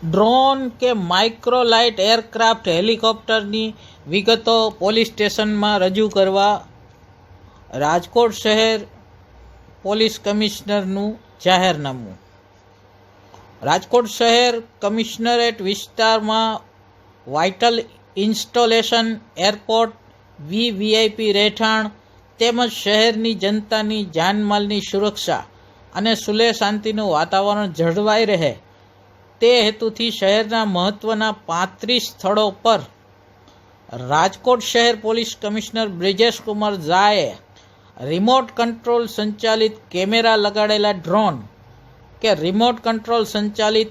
Drone કે microlight aircraft હેલિકોપ્ટરની વિગતો police સ્ટેશનમાં રજૂ કરવા રાજકોટ શહેર પોલીસ કમિશનરનું જાહેરનામું. રાજકોટ શહેર કમિશનરેટ વિસ્તારમાં વાઇટલ ઇન્સ્ટોલેશન એરપોર્ટ, વીવીઆઈપી રહેઠાણ તેમજ શહેરની જનતાની જાનમાલની સુરક્ષા અને સુલેહ શાંતિનું વાતાવરણ જળવાઈ રહે તે હેતુથી શહેરના મહત્ત્વના પાંત્રીસ સ્થળો પર રાજકોટ શહેર પોલીસ કમિશનર બ્રિજેશ કુમાર ઝાએ રિમોટ કંટ્રોલ સંચાલિત કેમેરા લગાડેલા ડ્રોન કે રિમોટ કંટ્રોલ સંચાલિત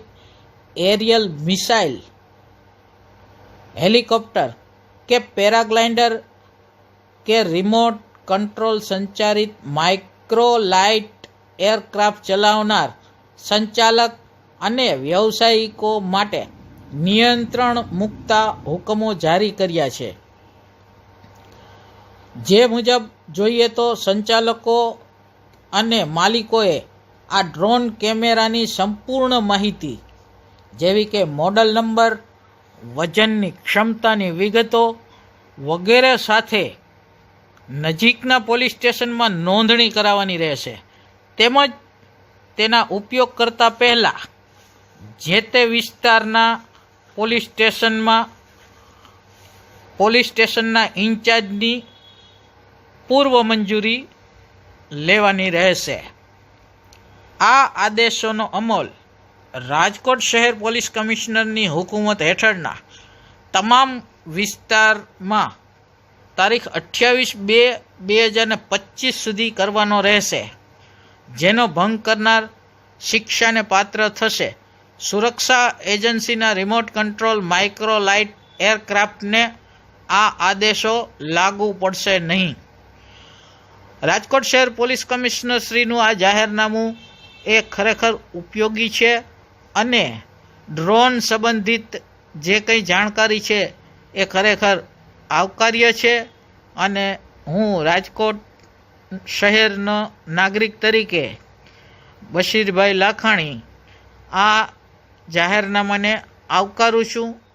એરિયલ મિસાઇલ, હેલિકોપ્ટર કે પેરાગ્લાઇડર કે રિમોટ કંટ્રોલ સંચાલિત માઇક્રો લાઇટ એરક્રાફ્ટ ચલાવનાર સંચાલક અને વ્યવસાયિકો માટે નિયંત્રણ મુકતા હુકમો જારી કર્યા છે. જે મુજબ જોઈએ તો સંચાલકો અને માલિકોએ આ ડ્રોન કેમેરાની સંપૂર્ણ માહિતી, જેવી કે મોડલ નંબર, વજનની ક્ષમતાની વિગતો વગેરે સાથે નજીકના પોલીસ સ્ટેશનમાં નોંધણી કરાવવાની રહેશે. તેમજ તેના ઉપયોગ કરતા પહેલાં જે તે વિસ્તારના પોલીસ સ્ટેશનમાં, પોલીસ સ્ટેશનના ઇન્ચાર્જની પૂર્વ મંજૂરી લેવાની રહેશે. આ આદેશોનો અમલ રાજકોટ શહેર પોલીસ કમિશનરની હુકુમત હેઠળના તમામ વિસ્તારમાં તારીખ અઠ્યાવીસ બે બે હજાર પચીસ સુધી કરવાનો રહેશે, જેનો ભંગ કરનાર શિક્ષાને પાત્ર થશે. સુરક્ષા એજન્સીના રિમોટ કંટ્રોલ માઇક્રોલાઇટ એરક્રાફ્ટને આ આદેશો લાગુ પડશે નહીં. રાજકોટ શહેર પોલીસ કમિશનર શ્રીનું આ જાહેરનામું એ ખરેખર ઉપયોગી છે અને ડ્રોન સંબંધિત જે કંઈ જાણકારી છે એ ખરેખર આવકાર્ય છે અને હું રાજકોટ શહેરનો નાગરિક તરીકે બશીરભાઈ લાખાણી આ જાહેરનામાને આવકારું છું.